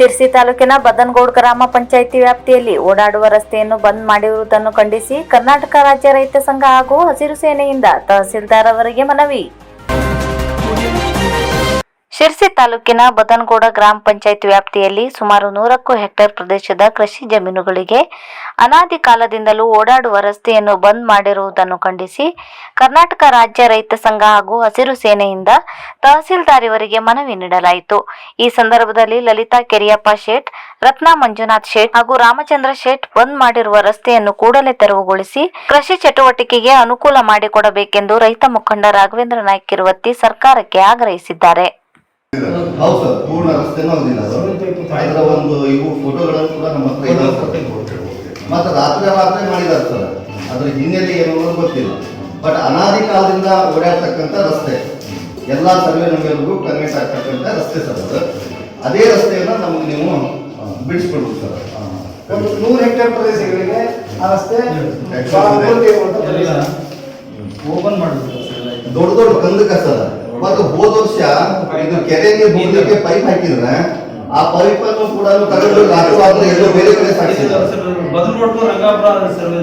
ಶಿರ್ಸಿ ತಾಲೂಕಿನ ಬದನಗೌಡ ಗ್ರಾಮ ಪಂಚಾಯಿತಿ ವ್ಯಾಪ್ತಿಯಲ್ಲಿ ಓಡಾಡುವ ರಸ್ತೆಯನ್ನು ಬಂದ್ ಮಾಡಿರುವುದನ್ನು ಖಂಡಿಸಿ ಕರ್ನಾಟಕ ರಾಜ್ಯ ರೈತ ಸಂಘ ಹಾಗೂ ಹಸಿರು ಸೇನೆಯಿಂದ ತಹಸೀಲ್ದಾರ್ ಅವರಿಗೆ ಮನವಿ. ಶಿರ್ಸಿ ತಾಲೂಕಿನ ಬದನಗೌಡ ಗ್ರಾಮ ಪಂಚಾಯತ್ ವ್ಯಾಪ್ತಿಯಲ್ಲಿ ಸುಮಾರು ನೂರಕ್ಕೂ ಹೆಕ್ಟೇರ್ ಪ್ರದೇಶದ ಕೃಷಿ ಜಮೀನುಗಳಿಗೆ ಅನಾದಿ ಕಾಲದಿಂದಲೂ ಓಡಾಡುವ ರಸ್ತೆಯನ್ನು ಬಂದ್ ಮಾಡಿರುವುದನ್ನು ಖಂಡಿಸಿ ಕರ್ನಾಟಕ ರಾಜ್ಯ ರೈತ ಸಂಘ ಹಾಗೂ ಹಸಿರು ಸೇನೆಯಿಂದ ತಹಸೀಲ್ದಾರಿವರಿಗೆ ಮನವಿ ನೀಡಲಾಯಿತು. ಈ ಸಂದರ್ಭದಲ್ಲಿ ಲಲಿತಾ ಕೆರಿಯಪ್ಪ ಶೇಟ್, ರತ್ನಾ ಮಂಜುನಾಥ್ ಶೇಟ್ ಹಾಗೂ ರಾಮಚಂದ್ರ ಶೇಟ್ ಬಂದ್ ಮಾಡಿರುವ ರಸ್ತೆಯನ್ನು ಕೂಡಲೇ ತೆರವುಗೊಳಿಸಿ ಕೃಷಿ ಚಟುವಟಿಕೆಗೆ ಅನುಕೂಲ ಮಾಡಿಕೊಡಬೇಕೆಂದು ರೈತ ಮುಖಂಡ ರಾಘವೇಂದ್ರ ನಾಯ್ಕ ಕಿರುವತ್ತಿ ಸರ್ಕಾರಕ್ಕೆ ಆಗ್ರಹಿಸಿದ್ದಾರೆ. ಹೌದು ಸರ್ ಪೂರ್ಣ ರಸ್ತೆನೂ ಒಂದಿಲ್ಲ ಅದು ಅದರ ಒಂದು ಇವು ಫೋಟೋಗಳನ್ನು ಕೂಡ ನಮ್ಮ ಹತ್ರ ಇದಾವೆ ಮತ್ತೆ ರಾತ್ರಿ ರಾತ್ರಿ ಮಾಡಿದ್ದಾರೆ ಸರ್. ಅದ್ರ ಹಿನ್ನೆಲೆ ಏನು ಅನ್ನೋದು ಗೊತ್ತಿಲ್ಲ. ಬಟ್ ಅನಾದಿ ಕಾಲದಿಂದ ಓಡಾಡ್ತಕ್ಕಂಥ ರಸ್ತೆ. ಎಲ್ಲ ಸರ್ವೆ ನಮಗೆಲ್ಲರಿಗೂ ಕನೆಕ್ಟ್ ಆಗ್ತಕ್ಕಂಥ ರಸ್ತೆ ಸರ್ ಅದು. ಅದೇ ರಸ್ತೆಯನ್ನು ನಮಗೆ ನೀವು ಬಿಡಿಸ್ಕೊಡ್ಬೇಕು ಸರ್. ಒಂದು ನೂರು ಹೆಕ್ಟೇರ್ ಪ್ರದೇಶಗಳಿಗೆ ಆ ರಸ್ತೆ. ಓಪನ್ ಮಾಡಿದ್ರು ಸರ್ ದೊಡ್ಡ ದೊಡ್ಡ ಕಂದಕ ಸರ್. ಮತ್ತು ಹೋದ ವರ್ಷ ಇದು ಕೆರೆಗೆ ಹೋಗ್ಲಿಕ್ಕೆ ಪೈಪ್ ಹಾಕಿದ್ರೆ ಆ ಪೈಪ್ ಅನ್ನು ಕೂಡ ತಗೊಂಡು ಎಲ್ಲೋ ಬೇರೆ ಕಡೆ ಸಾಗಿಸಿದ್ದಾರೆ ಸರ್, ಬದಲು ನೋಡ್ಕೊಂಡು ರಂಗಾಪುರ ಸರ್ವೆ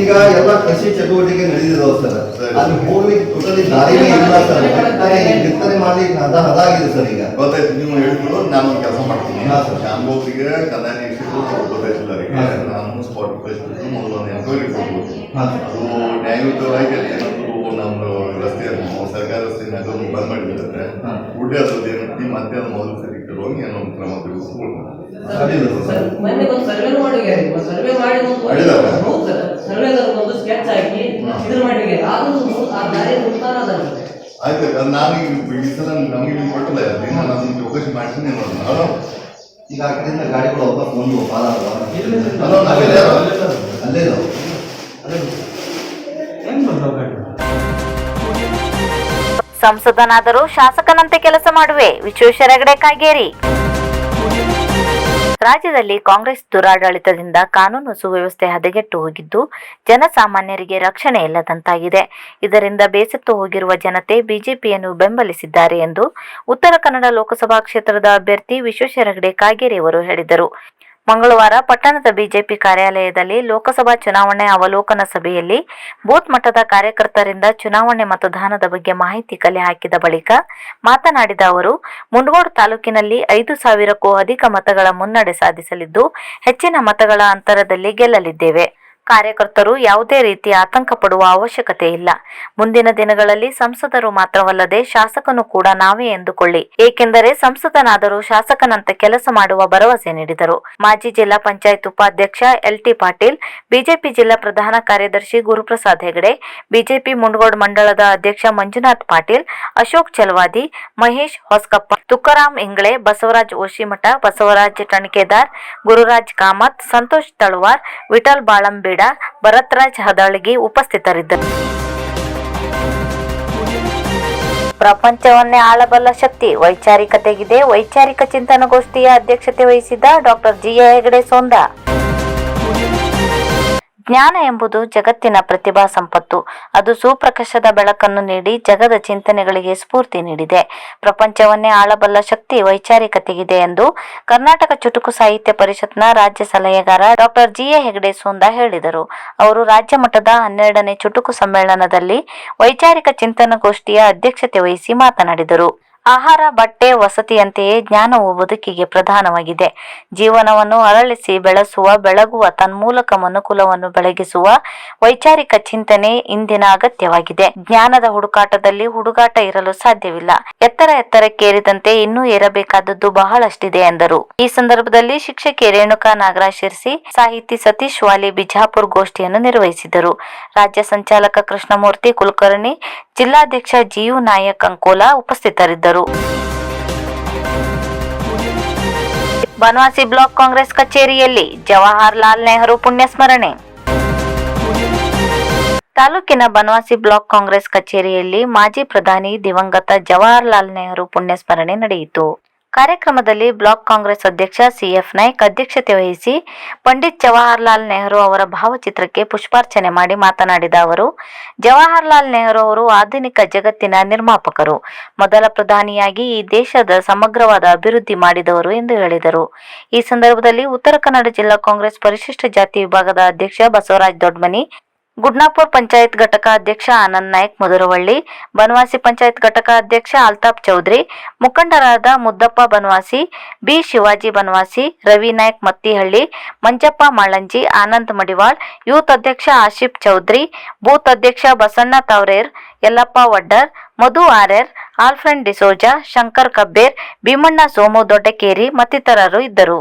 ಈಗ ಎಲ್ಲ ಕೃಷಿ ಚಟುವಟಿಕೆ ನಡೆದಿದಾವೆ ಸರ್. ಅಲ್ಲಿ ಹೋಗ್ಲಿಕ್ಕೆ ಟೋಟಲಿ ದಾರಿನೇ ಇಲ್ಲ ಸರ್. ಬಿತ್ತನೆ ಮಾಡ್ಲಿಕ್ಕೆ ಹದ ಆಗಿದೆ ಸರ್ ಈಗ. ಗೊತ್ತಾಯ್ತು ನೀವು ಹೇಳಿದ್ರು ನಾನು ಕೆಲಸ ಮಾಡ್ತೀನಿ. ಗೊತ್ತಾಯ್ತಿಲ್ಲ ರೀ ಹಾ, ಸರ್. ನಾನು ಮೊದಲು ಒಂದು ಎಂಕ್ವೈರಿ ಕೊಡ್ಬೋದು ಅದು ನ್ಯಾಯಯುತವಾಗಿ ಏನಾದ್ರು ನಮ್ದು ರಸ್ತೆಯನ್ನು ಸರ್ಕಾರ ರಸ್ತೆಯನ್ನು ಬಂದ್ ಮಾಡಿದ್ದಾರೆ ಹಾ. ಉಡ್ಡೆ ಅದ್ರದ್ದು ಏನಂತ ಮತ್ತೆ ಅದು ಮೊದಲು ಸರಿ ಹೋಗಿ ಏನೋ ಒಂದು ಕ್ರಮ ತೆಗೆದುಕೊಳ್ಬೋದು ಸರ್ವೆ ಮಾಡಿದ್ದಾರೆ ಸರ್ವೆ ಮಾಡಿ ಒಂದು ಮಾಡಿದಾರಾ? ಸರ್ ಸರ್ವೆ ಒಂದು ಸ್ಕೆಚ್ ಮಾಡಿ ಆಯ್ತು ನಾನು ಈ ಸಲ ನಮಗೆ ಕೊಟ್ಟಲ್ಲ ಅದನ್ನ ನಾನು ಚೌಕಸಿ ಮಾಡ್ತೀನಿ ನೋಡೋಣ ಈಗ ಆ ಕಡೆಯಿಂದ ಗಾಡಿಗಳು ಒಬ್ಬ ಒಂದು ನಾವೆಲ್ಲ ಅಲ್ಲೇ ಸಂಸದನಾದರೂ ಶಾಸಕನಂತೆ ಕೆಲಸ ಮಾಡುವೆ. ವಿಶ್ವೇಶ್ವರ ಹೆಗಡೆ ಕಾಗೇರಿ. ರಾಜ್ಯದಲ್ಲಿ ಕಾಂಗ್ರೆಸ್ ದುರಾಡಳಿತದಿಂದ ಕಾನೂನು ಸುವ್ಯವಸ್ಥೆ ಹದಗೆಟ್ಟು ಹೋಗಿದ್ದು, ಜನಸಾಮಾನ್ಯರಿಗೆ ರಕ್ಷಣೆ ಇಲ್ಲದಂತಾಗಿದೆ. ಇದರಿಂದ ಬೇಸತ್ತು ಹೋಗಿರುವ ಜನತೆ ಬಿಜೆಪಿಯನ್ನು ಬೆಂಬಲಿಸಿದ್ದಾರೆ ಎಂದು ಉತ್ತರ ಕನ್ನಡ ಲೋಕಸಭಾ ಕ್ಷೇತ್ರದ ಅಭ್ಯರ್ಥಿ ವಿಶ್ವೇಶ್ವರ ಹೆಗಡೆ ಕಾಗೇರಿ ಅವರು ಹೇಳಿದರು. ಮಂಗಳವಾರ ಪಟ್ಟಣದ ಬಿಜೆಪಿ ಕಾರ್ಯಾಲಯದಲ್ಲಿ ಲೋಕಸಭಾ ಚುನಾವಣೆ ಅವಲೋಕನ ಸಭೆಯಲ್ಲಿ ಬೂತ್ ಮಟ್ಟದ ಕಾರ್ಯಕರ್ತರಿಂದ ಚುನಾವಣೆ ಮತದಾನದ ಬಗ್ಗೆ ಮಾಹಿತಿ ಕಲೆ ಹಾಕಿದ ಬಳಿಕ ಮಾತನಾಡಿದ ಅವರು ಮುಂಡಗೋಡು ತಾಲೂಕಿನಲ್ಲಿ ಐದು ಸಾವಿರಕ್ಕೂ ಅಧಿಕ ಮತಗಳ ಮುನ್ನಡೆ ಸಾಧಿಸಲಿದ್ದು ಹೆಚ್ಚಿನ ಮತಗಳ ಅಂತರದಲ್ಲಿ ಗೆಲ್ಲಲಿದ್ದೇವೆ. ಕಾರ್ಯಕರ್ತರು ಯಾವುದೇ ರೀತಿ ಆತಂಕ ಪಡುವ ಅವಶ್ಯಕತೆ ಇಲ್ಲ. ಮುಂದಿನ ದಿನಗಳಲ್ಲಿ ಸಂಸದರು ಮಾತ್ರವಲ್ಲದೆ ಶಾಸಕನು ಕೂಡ ನಾವೇ ಎಂದುಕೊಳ್ಳಿ. ಏಕೆಂದರೆ ಸಂಸದನಾದರೂ ಶಾಸಕನಂತೆ ಕೆಲಸ ಮಾಡುವ ಭರವಸೆ ನೀಡಿದರು. ಮಾಜಿ ಜಿಲ್ಲಾ ಪಂಚಾಯತ್ ಉಪಾಧ್ಯಕ್ಷ ಎಲ್ಟಿ ಪಾಟೀಲ್, ಬಿಜೆಪಿ ಜಿಲ್ಲಾ ಪ್ರಧಾನ ಕಾರ್ಯದರ್ಶಿ ಗುರುಪ್ರಸಾದ್ ಹೆಗಡೆ, ಬಿಜೆಪಿ ಮುಂಡಗೋಡ್ ಮಂಡಳದ ಅಧ್ಯಕ್ಷ ಮಂಜುನಾಥ್ ಪಾಟೀಲ್, ಅಶೋಕ್ ಚಲವಾದಿ, ಮಹೇಶ್ ಹೊಸ್ಕಪ್ಪ ತುಕಾರಾಂ ಇಂಗ್ಳೆ, ಬಸವರಾಜ್ ಓಶಿಮಠ, ಬಸವರಾಜ್ ಟಣಿಕೆದಾರ್ ಗುರುರಾಜ್ ಕಾಮತ್, ಸಂತೋಷ್ ತಳವಾರ್, ವಿಠಲ್ ಬಾಳಂಬೇಡ ಭರತ್ರಾಜ್ ಹದಳಗಿ ಉಪಸ್ಥಿತರಿದ್ದರು. ಪ್ರಪಂಚವನ್ನೇ ಆಳಬಲ್ಲ ಶಕ್ತಿ, ವೈಚಾರಿಕತೆಗಿದೆ. ವೈಚಾರಿಕ ಚಿಂತನಗೋಷ್ಠಿಯ ಅಧ್ಯಕ್ಷತೆ ವಹಿಸಿದ್ದ ಡಾಕ್ಟರ್ ಜಿ ಹೆಗಡೆ ಸೋಂದ ಜ್ಞಾನ ಎಂಬುದು ಜಗತ್ತಿನ ಪ್ರತಿಭಾ ಸಂಪತ್ತು. ಅದು ಸುಪ್ರಕಾಶದ ಬೆಳಕನ್ನು ನೀಡಿ ಜಗದ ಚಿಂತನೆಗಳಿಗೆ ಸ್ಫೂರ್ತಿ ನೀಡಿದೆ. ಪ್ರಪಂಚವನ್ನೇ ಆಳಬಲ್ಲ ಶಕ್ತಿ ವೈಚಾರಿಕತೆಗಿದೆ ಎಂದು ಕರ್ನಾಟಕ ಚುಟುಕು ಸಾಹಿತ್ಯ ಪರಿಷತ್ನ ರಾಜ್ಯ ಸಲಹೆಗಾರ doctor G A Hegde Sonda ಹೇಳಿದರು. ಅವರು ರಾಜ್ಯ ಮಟ್ಟದ ಹನ್ನೆರಡನೇ ಚುಟುಕು ಸಮ್ಮೇಳನದಲ್ಲಿ ವೈಚಾರಿಕ ಚಿಂತನಗೋಷ್ಠಿಯ ಅಧ್ಯಕ್ಷತೆ ವಹಿಸಿ ಮಾತನಾಡಿದರು. ಆಹಾರ, ಬಟ್ಟೆ, ವಸತಿಯಂತೆಯೇ ಜ್ಞಾನವು ಬದುಕಿಗೆ ಪ್ರಧಾನವಾಗಿದೆ. ಜೀವನವನ್ನು ಅರಳಿಸಿ ಬೆಳೆಸುವ, ಬೆಳಗುವ ತನ್ಮೂಲಕ ಮನುಕುಲವನ್ನು ಬೆಳಗಿಸುವ ವೈಚಾರಿಕ ಚಿಂತನೆ ಇಂದಿನ ಅಗತ್ಯವಾಗಿದೆ. ಜ್ಞಾನದ ಹುಡುಕಾಟದಲ್ಲಿ ಹುಡುಗಾಟ ಇರಲು ಸಾಧ್ಯವಿಲ್ಲ. ಎತ್ತರ ಎತ್ತರಕ್ಕೇರಿದಂತೆ ಇನ್ನೂ ಏರಬೇಕಾದದ್ದು ಬಹಳಷ್ಟಿದೆ ಎಂದರು. ಈ ಸಂದರ್ಭದಲ್ಲಿ ಶಿಕ್ಷಕಿ ರೇಣುಕಾ ನಾಗರಾಜ್ ಶಿರ್ಸಿ, ಸಾಹಿತಿ ಸತೀಶ್ ವಾಲಿ ಬಿಜಾಪುರ್ ಗೋಷ್ಠಿಯನ್ನು ನಿರ್ವಹಿಸಿದರು. ರಾಜ್ಯ ಸಂಚಾಲಕ ಕೃಷ್ಣಮೂರ್ತಿ ಕುಲಕರ್ಣಿ ಜಿಲ್ಲಾಧ್ಯಕ್ಷ ಜಿಯು ನಾಯಕ್ ಅಂಕೋಲಾ ಉಪಸ್ಥಿತರಿದ್ದರು. ಬನವಾಸಿ ಬ್ಲಾಕ್ ಕಾಂಗ್ರೆಸ್ ಕಚೇರಿಯಲ್ಲಿ ಜವಾಹರ್ಲಾಲ್ ನೆಹರು ಪುಣ್ಯಸ್ಮರಣೆ. ತಾಲೂಕಿನ ಬನವಾಸಿ ಬ್ಲಾಕ್ ಕಾಂಗ್ರೆಸ್ ಕಚೇರಿಯಲ್ಲಿ ಮಾಜಿ ಪ್ರಧಾನಿ ದಿವಂಗತ ಜವಾಹರ್ಲಾಲ್ ನೆಹರು ಪುಣ್ಯಸ್ಮರಣೆ ನಡೆಯಿತು. ಕಾರ್ಯಕ್ರಮದಲ್ಲಿ ಬ್ಲಾಕ್ ಕಾಂಗ್ರೆಸ್ ಅಧ್ಯಕ್ಷ ಸಿಎಫ್ ನಾಯ್ಕ್ ಅಧ್ಯಕ್ಷತೆ ವಹಿಸಿ ಪಂಡಿತ್ ಜವಾಹರ್ಲಾಲ್ ನೆಹರು ಅವರ ಭಾವಚಿತ್ರಕ್ಕೆ ಪುಷ್ಪಾರ್ಚನೆ ಮಾಡಿ ಮಾತನಾಡಿದ ಅವರು, ಜವಾಹರ್ಲಾಲ್ ನೆಹರು ಅವರು ಆಧುನಿಕ ಜಗತ್ತಿನ ನಿರ್ಮಾಪಕರು. ಮೊದಲ ಪ್ರಧಾನಿಯಾಗಿ ಈ ದೇಶದ ಸಮಗ್ರವಾದ ಅಭಿವೃದ್ಧಿ ಮಾಡಿದವರು ಎಂದು ಹೇಳಿದರು. ಈ ಸಂದರ್ಭದಲ್ಲಿ ಉತ್ತರ ಕನ್ನಡ ಜಿಲ್ಲಾ ಕಾಂಗ್ರೆಸ್ ಪರಿಶಿಷ್ಟ ಜಾತಿ ವಿಭಾಗದ ಅಧ್ಯಕ್ಷ ಬಸವರಾಜ್ ದೊಡ್ಮನಿ ಗುಡ್ನಾಪುರ್ ಪಂಚಾಯತ್ ಘಟಕ ಅಧ್ಯಕ್ಷ ಆನಂದ್ ನಾಯ್ಕ್ ಮುದುರವಳ್ಳಿ, ಬನವಾಸಿ ಪಂಚಾಯತ್ ಘಟಕ ಅಧ್ಯಕ್ಷ ಅಲ್ತಾಫ್ ಚೌಧರಿ, ಮುಖಂಡರಾದ ಮುದ್ದಪ್ಪ ಬನವಾಸಿ, ಬಿ ಶಿವಾಜಿ ಬನವಾಸಿ, ರವಿ ನಾಯ್ಕ್ ಮತ್ತಿಹಳ್ಳಿ, ಮಂಜಪ್ಪ ಮಾಳಂಜಿ, ಆನಂದ್ ಮಡಿವಾಳ್, ಯೂತ್ ಅಧ್ಯಕ್ಷ ಆಶಿಫ್ ಚೌಧರಿ, ಬೂತ್ ಅಧ್ಯಕ್ಷ ಬಸಣ್ಣ ತಾವ್ರೇರ್, ಯಲ್ಲಪ್ಪ ವಡ್ಡರ್, ಮಧು ಆರ್ಯರ್, ಆಲ್ಫ್ರೆಂಡ್ ಡಿಸೋಜಾ, ಶಂಕರ್ ಕಬ್ಬೇರ್, ಭೀಮಣ್ಣ ಸೋಮು ದೊಡ್ಡಕೇರಿ ಮತ್ತಿತರರು ಇದ್ದರು.